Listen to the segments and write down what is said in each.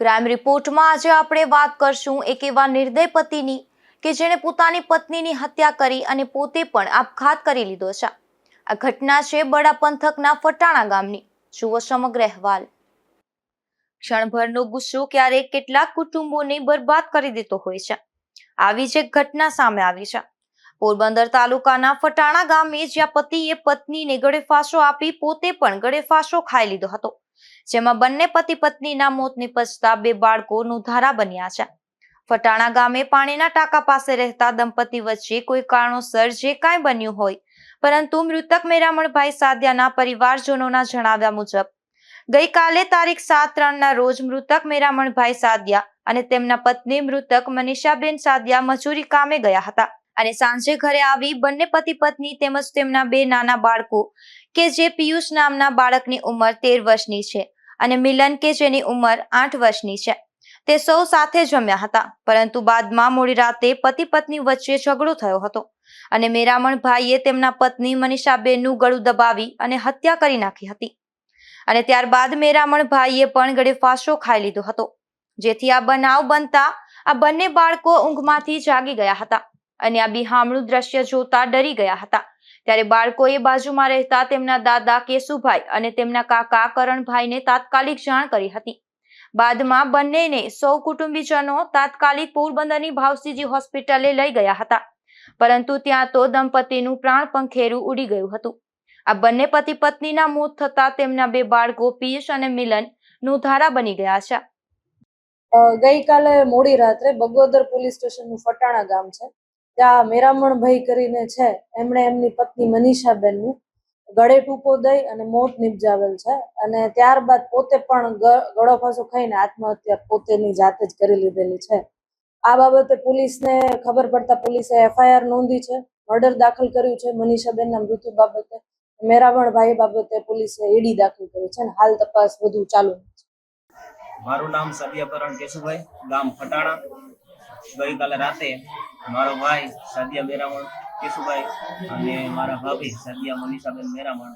Crime રિપોર્ટમાં આજે આપણે વાત કરશું એક એવા નિર્દય પતિની કે જેણે પોતાની પત્નીની હત્યા કરી અને પોતે પણ આપઘાત કરી લીધો છે. આ ઘટના છે બડા પંથકના ફટાણા ગામની. જુઓ સમગ્ર અહેવાલ. ક્ષણભરનો ગુસ્સો ક્યારેક કેટલાક કુટુંબોને બરબાદ કરી દેતો હોય છે. આવી જ એક ઘટના સામે આવી છે. પોરબંદર તાલુકાના ફટાણા ગામે જ્યાં પતિએ પત્નીને ગળેફાંસો આપી પોતે પણ ગળેફાંસો ખાઈ લીધો હતો. જેમાં બંને પતિ પત્નીના મોત નિપજતા બે બાળકો નુધારા બન્યા છે. ફટાણા ગામે પાણીના ટાંકા પાસે રહેતા દંપતી વચ્ચે કોઈ કારણોસર જે કાંઈ બન્યું હોય, પરંતુ મૃતક મેરામણભાઈ સાદિયાના પરિવારજનોના જણાવ્યા મુજબ, ગઈકાલે તારીખ સાત ત્રણના રોજ મૃતક મેરામણભાઈ સાદિયા અને તેમના પત્ની મૃતક મનીષાબેન સાદિયા મજૂરી કામે ગયા હતા. અને સાંજે ઘરે આવી બંને પતિ પત્ની તેમજ તેમના બે નાના બાળકો કે જે પિયુષ નામના બાળકની ઉંમર તેર વર્ષની છે અને મિલન કે જેની ઉંમર આઠ વર્ષની છે. તે સૌ સાથે જમ્યા હતા, પરંતુ બાદમાં મોડી રાતે પતિ પત્ની વચ્ચે ઝઘડો થયો હતો અને મેરામણ ભાઈએ તેમના પત્ની મનીષાબેનનું ગળું દબાવી અને હત્યા કરી નાખી હતી. અને ત્યારબાદ મેરામણ ભાઈએ પણ ગળે ફાંસો ખાઈ લીધો હતો, જેથી આ બનાવ બનતા આ બંને બાળકો ઊંઘમાંથી જાગી ગયા હતા. અને આ બિહામણું દ્રશ્ય જોતા ડરી ગયા હતા. ત્યારે બાળકોએ બાજુમાં રહેતા તેમના દાદા કેશુભાઈ અને તેમના કાકા કરણભાઈને તાત્કાલિક જાણ કરી હતી. બાદમાં બંનેને સૌ કુટુંબીજનો તાત્કાલિક પોરબંદરની ભાવસીજી હોસ્પિટલે લઈ ગયા હતા. પરંતુ ત્યાં તો દંપતીનું પ્રાણ પંખેરું ઉડી ગયું હતું. આ બંને પતિ પત્નીના મોત થતા તેમના બે બાળકો પિયુષ અને મિલનનું ધારા બની ગયા છે. ગઈકાલે મોડી રાત્રે બગોદર પોલીસ સ્ટેશનનું ફટાણા ગામ છે. ત્યાં મેરામણભાઈ કરીને છે, એમણે એમની પત્ની મનીષાબેનનું ગળે ટૂંકો દઈ અને મોત નિપજાવેલ છે અને ત્યારબાદ પોતે પણ ગળો ફાંસો ખાઈને આત્મહત્યા પોતેની જાતે જ કરી લીધેલી છે. આ બાબતે પોલીસને ખબર પડતા પોલીસે એફઆઈઆર નોંધી છે, મર્ડર દાખલ કર્યું છે, મનીષાબેનના મૃત્યુ બાબતે, મેરામણભાઈ બાબતે પોલીસે ઈડી દાખલ કરી છે અને હાલ તપાસ વધુ ચાલુ છે. મારું નામ સદિયાકરણ કેશુભાઈ, ગામ ફટાણા. ગઈકાલે રાતે મારો ભાઈ સાદિયા મેરામણ કેશુભાઈ અને મારા ભાભી સાદિયા મનીષાબેન મેરામણ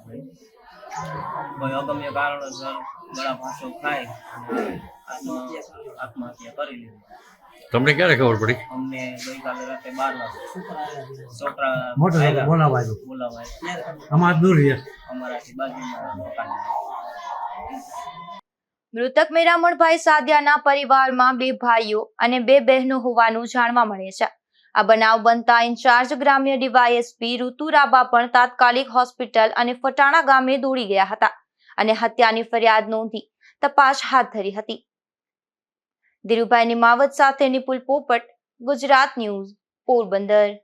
કોઈ અગમ્ય કારણોસર ગળા અને આત્મ આત્મહત્યા કરી લીધી. તમને ક્યારે ખબર પડી? અમને ગઈકાલે રાતે બાર વાગે. છોકરા મોટો આવ્યા. બોલાવાયો. બોલાવાયો અમાર દૂર રહ્યા અમારાથી બાજુમાં મકાન મૃતક મેરામણભાઈ સાદિયાના પરિવારમાં બે ભાઈઓ અને બે બહેનો હોવાનું જાણવા મળે છે. આ બનાવ બનતા ઇન્ચાર્જ ગ્રામ્ય ડીવાયએસપી ઋતુરાબા પણ તાત્કાલિક હોસ્પિટલ અને ફટાણા ગામે દોડી ગયા હતા અને હત્યાની ફરિયાદ નોંધી તપાસ હાથ ધરી હતી. ધીરુભાઈ નિમાવત સાથે નિપુલ પોપટ, ગુજરાત ન્યૂઝ, પોરબંદર.